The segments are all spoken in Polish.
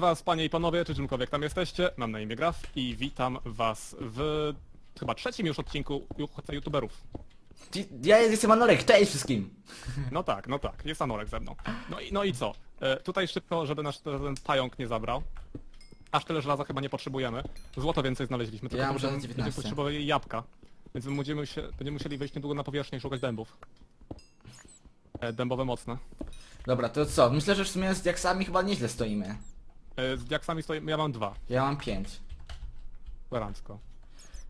Witam was panie i panowie, czy czymkolwiek tam jesteście. Mam na imię Graf i witam was w chyba trzecim już odcinku Uchodźca youtuberów. Ja jestem Anorek, cześć wszystkim! No tak, no tak, jest Anorek ze mną. No i, no i co? E, tutaj szybko, żeby nasz ten pająk nie zabrał. Aż tyle żelaza chyba nie potrzebujemy. Złoto więcej znaleźliśmy, tylko mam będziemy, żelazo 19. będziemy potrzebowali jabłka. Więc będziemy, się, będziemy musieli wejść niedługo na powierzchnię i szukać dębów. E, dębowe mocne. Dobra, to co? Myślę, że w sumie z diaksami chyba nieźle stoimy. E, z diaksami stoimy, ja mam dwa. Ja mam pięć. Gwarancko.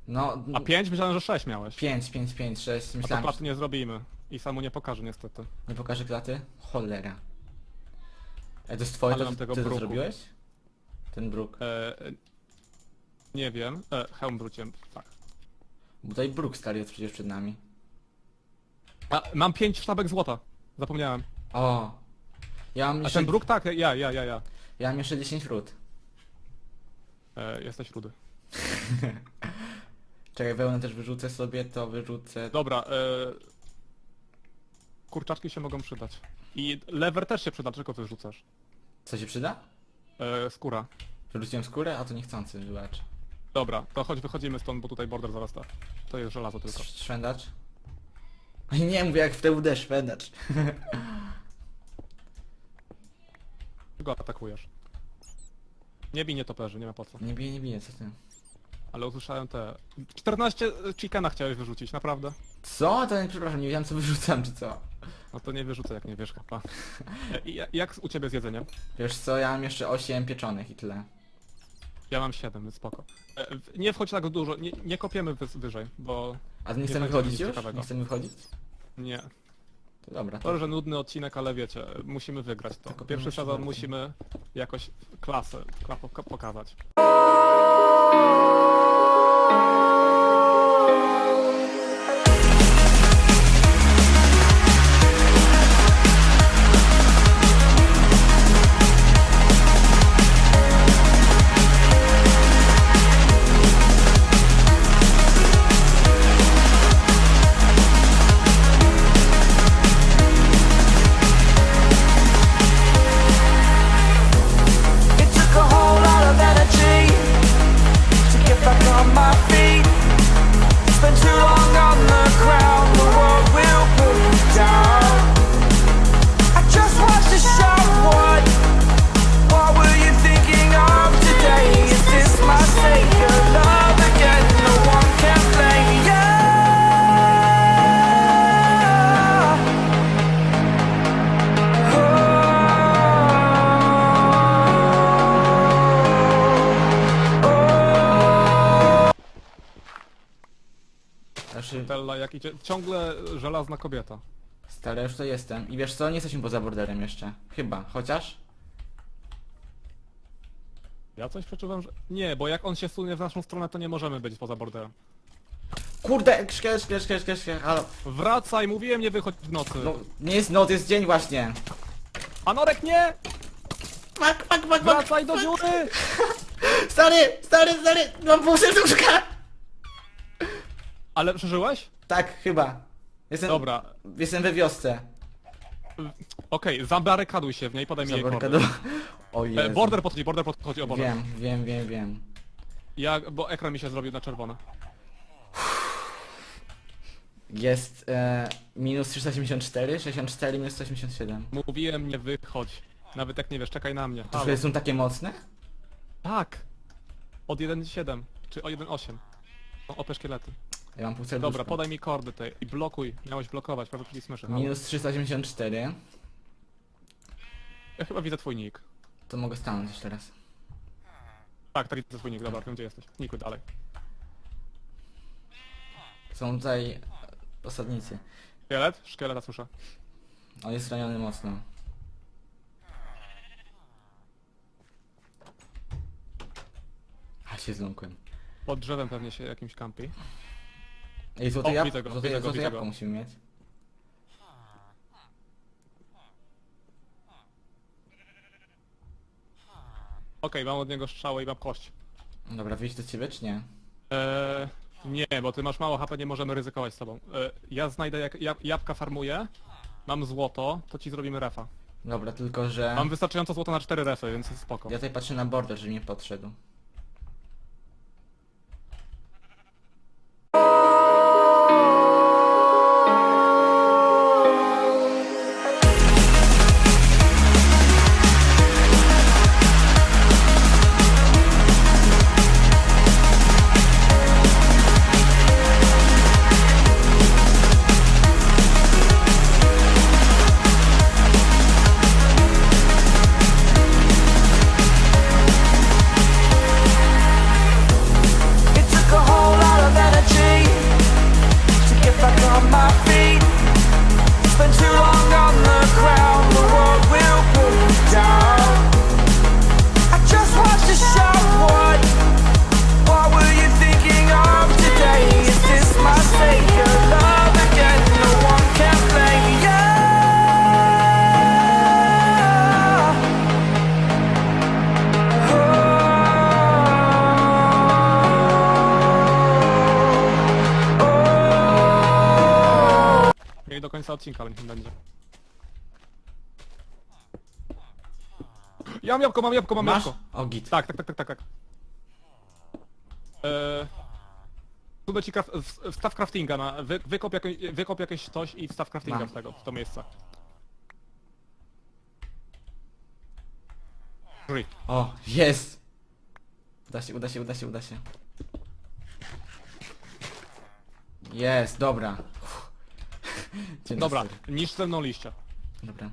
No, A pięć? Myślałem, że sześć miałeś. pięć, pięć, pięć, sześć. A to Myślałem, klaty nie zrobimy. I samu nie pokażę niestety. nie pokażę klaty? Cholera. Ej, to jest twoje, Ale to, mam tego ty to bruku. zrobiłeś? Ten bruk. E, e, nie wiem. E, hełm wróciłem. Tak. Bo tutaj bruk stary jest przecież przed nami. A, mam pięć sztabek złota. Zapomniałem. O! Ja mam A jeszcze, ten bruk? Tak, ja, ja, ja, ja. Ja mam jeszcze 10 ród. E, jesteś rudy. Czekaj, wełnę też wyrzucę sobie, to wyrzucę... Dobra. E, kurczaczki się mogą przydać. I lever też się przyda, czego ty rzucasz? Co się przyda? E, skóra. Wyrzuciłem skórę, a to niechcący, wybacz. Dobra, to chodź wychodzimy stąd, bo tutaj border zarasta. To jest żelazo tylko. Sz- Szwendacz? Nie mówię jak w TUD szwendacz. Go atakujesz. Nie bij nietoperzy, nie ma po co. Nie bije, nie bije, co ty? Ale usłyszałem te... 14 chickena chciałeś wyrzucić, naprawdę? Co? To nie, przepraszam, nie wiedziałem co wyrzucam, czy co? No to nie wyrzucę jak nie wiesz chyba. E, i ja- jak u ciebie z jedzeniem? Wiesz co, ja mam jeszcze 8 pieczonych i tyle. Ja mam 7, więc spoko. E, w- Nie wchodź tak dużo, nie, nie kopiemy wys- wyżej, bo A nie Nie chcemy będzie wychodzić nic już? ciekawego. Nie chcemy wychodzić? nie. Dobra. To, że nudny odcinek, ale wiecie, musimy wygrać to. Tylko Pierwszy proszę sezon bardzo. musimy jakoś klasę kla- poka- pokazać. Znaczy, Tella, jak idzie, ciągle żelazna kobieta. stary, już to jestem. I wiesz co, nie jesteśmy poza borderem jeszcze. Chyba, chociaż? Ja coś przeczuwam, że... Nie, bo jak on się sunie w naszą stronę, to nie możemy być poza borderem. Kurde, szkiel, szkiel, szkiel, szkiel, halo. Wracaj, mówiłem nie wychodź w nocy. No, nie jest noc, jest dzień właśnie. Anorek, nie! Fuck, fuck, fuck, fuck. Wracaj do dziury! Stary, stary, stary, mam pół serduszka. Ale przeżyłeś? Tak, chyba. Jestem, Dobra. jestem we wiosce. Okej, zabarykaduj się w niej, podaj mi jej kordy. O E, Jezu. Border podchodzi, border podchodzi, o Boże. Wiem, wiem, wiem, wiem. Ja, bo ekran mi się zrobił na czerwone. Jest e, minus 384, 64, minus 187. Mówiłem nie wychodź. Nawet jak nie wiesz, czekaj na mnie. To Halo. już są takie mocne? Tak! Od 1.7, czy o 1.8. Są OP szkielety. Ja mam pół serduszka. Dobra, podaj mi kordy tej i blokuj. Miałeś blokować, prawie czyli smyszy. Halo. Minus 384. Ja chyba widzę twój nick. To mogę stanąć jeszcze raz. Tak, tak widzę twój nick, dobra, wiem gdzie jesteś. Nikuj dalej. Są tutaj e, osadnicy. Szkielet? Szkieleta słyszę. On jest raniony mocno. A się zląkłem. Pod drzewem pewnie się jakimś kampi. Ej, złote O, go, złote, widzę go, złote widzę jabłko go. musimy mieć. Okej, mam od niego strzałę i mam kość. Dobra, wyjść do ciebie czy nie? Eee, nie, bo ty masz mało HP, nie możemy ryzykować z tobą. Eee, ja znajdę jak jab jabłka farmuję, mam złoto, to ci zrobimy refa. Dobra, tylko że... Mam wystarczająco złoto na 4 refy, więc jest spoko. Ja tutaj patrzę na border, żeby nie podszedł. Końca odcinka, ale niech nie będzie. Ja mam jabłko, mam jabłko, mam Masz? jabłko. O, git. Tak, tak, tak, tak, tak. tak. Eee, tu ci w- wstaw craftinga na... Wy, wykop, jakieś, wykop jakieś coś i wstaw craftinga Mam. w tego, w to miejsce. Drzwi. O, jest! Uda się, uda się, uda się, uda się. Jest, dobra. Dzień Dobra, dobry. niszcz ze mną liście. Dobra.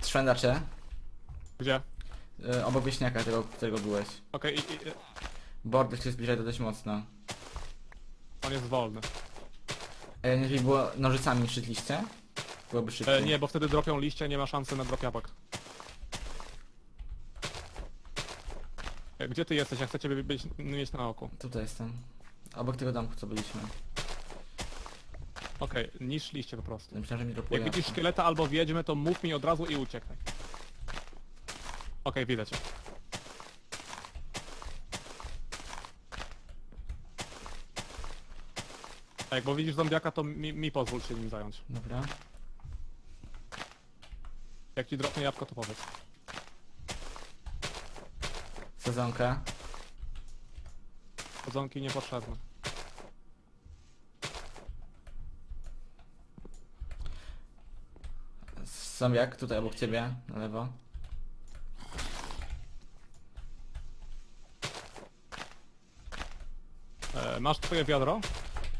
Trzędacze. Gdzie? Y, obok wieśniaka, tego, którego byłeś. Okej, i- i- Border się zbliża dość mocno. on jest wolny. E, jeżeli było nożycami niszczyć liście, byłoby szybciej. E, nie, bo wtedy dropią liście, nie ma szansy na drop jabłek. E, Gdzie ty jesteś? Ja chcę ciebie być, mieć na oku. Tutaj jestem. Obok tego domku, co byliśmy. Okej, niszcz liście po prostu. Myślałem, że mi dropuje. Jak widzisz szkieleta albo wiedźmy, to mów mi od razu i uciekaj. Okej, widać cię. A jak bo widzisz zombiaka, to mi, mi pozwól się nim zająć. Dobra. Jak ci dropnie jabłko, to powiedz. Sezonka. Chodzonki niepotrzebne. Zombiak, tutaj obok ciebie, na lewo. E, masz twoje wiadro?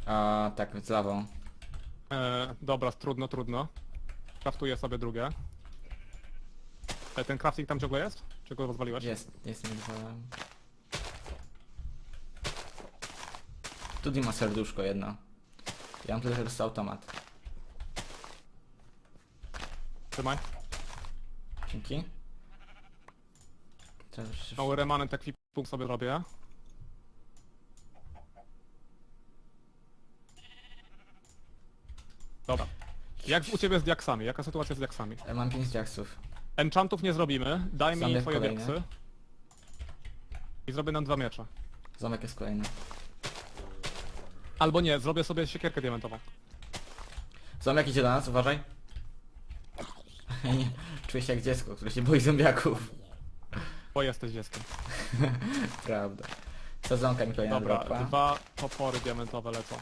A tak, z lawą. E, dobra, trudno, trudno. Craftuję sobie drugie. E, ten crafting tam ciągle jest? Czy go rozwaliłeś? Jest, jest nie. Tu ma serduszko jedno. Ja mam tutaj teraz automat. Trzymaj. Dzięki. Teraz już- Mały remanent ekwipunkt sobie robię. Dobra. Jak u ciebie z diaksami? Jaka sytuacja z diaksami? Ja mam 5 jaksów. Enchantów nie zrobimy. Daj mi twoje kolejny. diaksy. I zrobię nam dwa miecze. Zomek jest kolejny. Albo nie, zrobię sobie siekierkę diamentową. Zombie idzie do nas, uważaj. Czuję się jak dziecko, które się boi zombiaków. Bo jesteś dzieckiem. Prawda. Sezonka mi kolejna Dobra, dropa. dwa topory diamentowe lecą.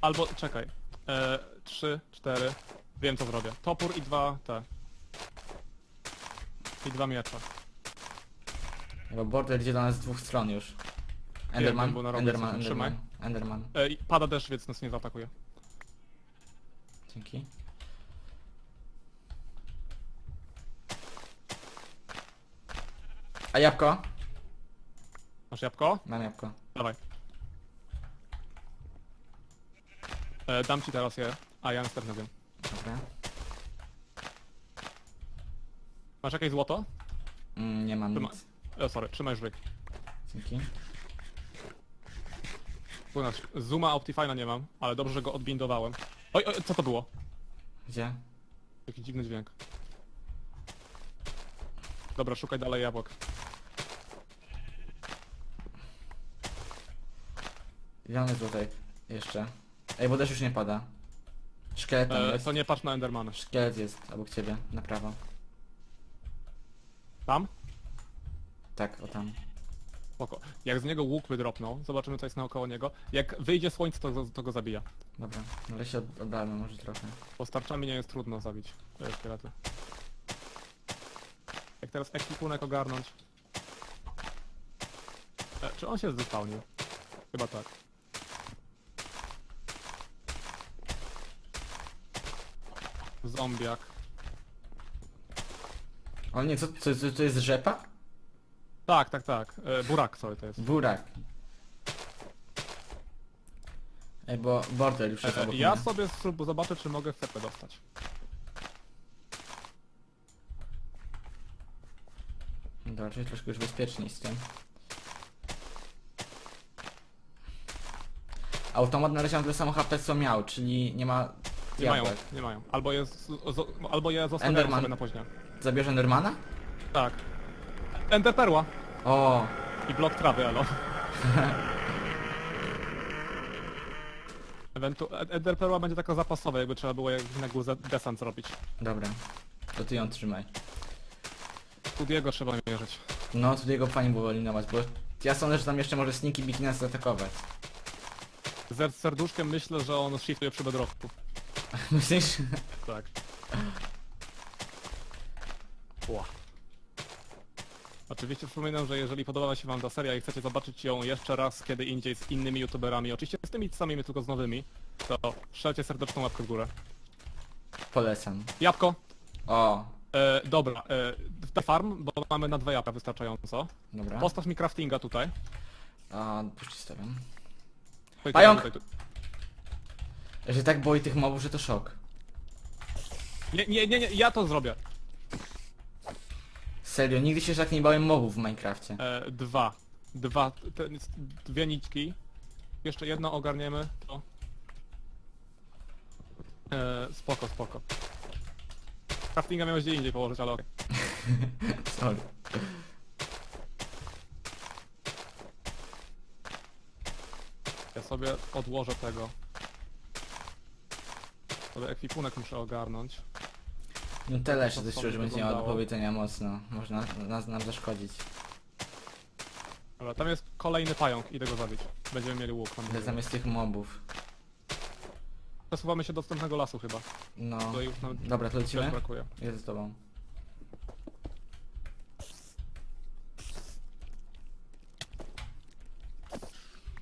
Albo, czekaj. E, trzy, cztery. Wiem co zrobię. Topór i dwa te. I dwa miecze. Bo border idzie do nas z dwóch stron już. Enderman, był na rogu, Enderman, trzymaj. Enderman, Enderman. E, i pada deszcz, więc nas nie zaatakuje. Dzięki. A jabłko? Masz jabłko? Mam jabłko. Dawaj. E, dam ci teraz je, a ja następne wiem. Dobra. Masz jakieś złoto? Mm, nie mam Trzyma- nic. E, sorry, trzymaj żryk. Dzięki. Tu nas Zuma Optifine'a nie mam, ale dobrze, że go odbindowałem. Oj, oj, co to było? Gdzie? Jaki dziwny dźwięk. Dobra, szukaj dalej jabłek. Mamy złotej? Jeszcze. Ej, bo deszcz już nie pada. Szkielet tam E, jest. to nie patrz na Endermana. Szkielet jest obok ciebie, na prawo. Tam? Tak, o tam. Spoko. Jak z niego łuk wydropnął, zobaczymy co jest naokoło niego. Jak wyjdzie słońce, to, go- to go zabija. Dobra, ale się od- oddalmy może trochę. Bo z tarczami nie jest trudno zabić e, szkielety. Jak teraz ekwipunek ogarnąć. E, czy on się zespałnił? Chyba tak. Zombiak. O nie, co, co to jest rzepa? Tak, tak, tak. E, burak sorry to jest. Burak. Ej, bo bordel już jest E, obok ja mnie. sobie spróbuję zobaczę czy mogę FP dostać. Dobra, czyli troszkę już bezpieczniej z tym. Automat na razie ma tyle samo HP co miał, czyli nie ma Nie mają, nie mają. Albo je, z, albo je zostawiają Enderman. sobie na później. Zabierze Endermana? Tak. Enderperła O, i blok trawy, elo. Ewentu Ed- Enderperła będzie taka zapasowa, jakby trzeba było jakiś na górze desant zrobić. dobra. To ty ją trzymaj. Studiego trzeba mierzyć. No, tu jego fajnie było eliminować, bo ja sądzę, że tam jeszcze może Sneaky Biki nas zaatakować. Z serduszkiem myślę, że on shiftuje przy bedrocku. Myślisz? Tak. Ła. Oczywiście przypominam, że jeżeli podobała się wam ta seria i chcecie zobaczyć ją jeszcze raz kiedy indziej z innymi youtuberami, oczywiście z tymi samymi, tylko z nowymi, to strzelcie serdeczną łapkę w górę. Polecam. Jabłko! O, E, dobra, e, daj farm, bo mamy na dwa jabłka wystarczająco. dobra. Postaw mi craftinga tutaj. A, puszczy stawiam. Pająk! Tutaj, tu. Ja się tak boi tych mobów, że to szok. Nie, nie, nie, nie, ja to zrobię. Serio, nigdy się tak nie bałem mobów w Minecrafcie. E, dwa. Dwa, te, dwie nićki. Jeszcze jedno ogarniemy, to... E, spoko, spoko. Craftinga miałeś gdzie indziej położyć, ale okej. Sorry. Ja sobie odłożę tego. Sobie ekwipunek muszę ogarnąć. Nutella jeszcze To coś by będzie miała do powiedzenia mocno. Można nas, nam zaszkodzić. Dobra, tam jest kolejny pająk, idę go zabić. Będziemy mieli łuk. mam nadzieję. zamiast tych mobów. Przesuwamy się do dostępnego lasu chyba. No. To już nam Dobra, to też lecimy? brakuje. Jest z tobą.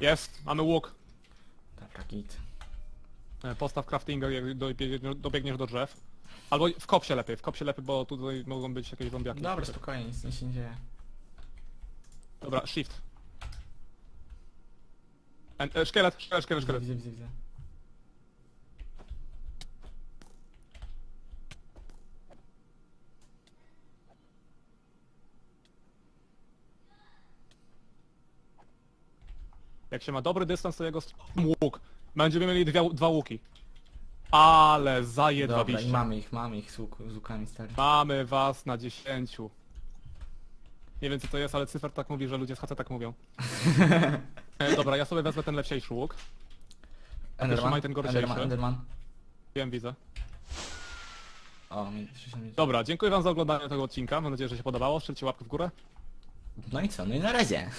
Jest, mamy łuk. Dobra, git. E, Postaw craftinga, jak dobiegniesz, dobiegniesz do drzew. Albo w kopsie lepiej, w kopsie lepiej, bo tutaj mogą być jakieś zombiaki. Dobra, spokojnie, nic nie się dzieje. Dobra, shift. En, e, szkielet, szkielet, szkielet, szkielet. Widzę, widzę, widzę. Jak się ma dobry dystans, to jego st- łuk. Będziemy mieli dwie, dwa łuki. Ale Dobra, i zajedwabiście. mamy ich, mamy ich z, łuk, z łukami stary. Mamy was na dziesięciu. Nie wiem co to jest, ale cyfer tak mówi, że ludzie z HC tak mówią. E, dobra, ja sobie wezmę ten lepsiejszy łuk. trzymaj ten gorszy Enderman, jeszcze. Enderman. Wiem, widzę. O, mi 60 Dobra, dziękuję wam za oglądanie tego odcinka. Mam nadzieję, że się podobało. Strzelcie łapkę w górę. No i co? No i na razie.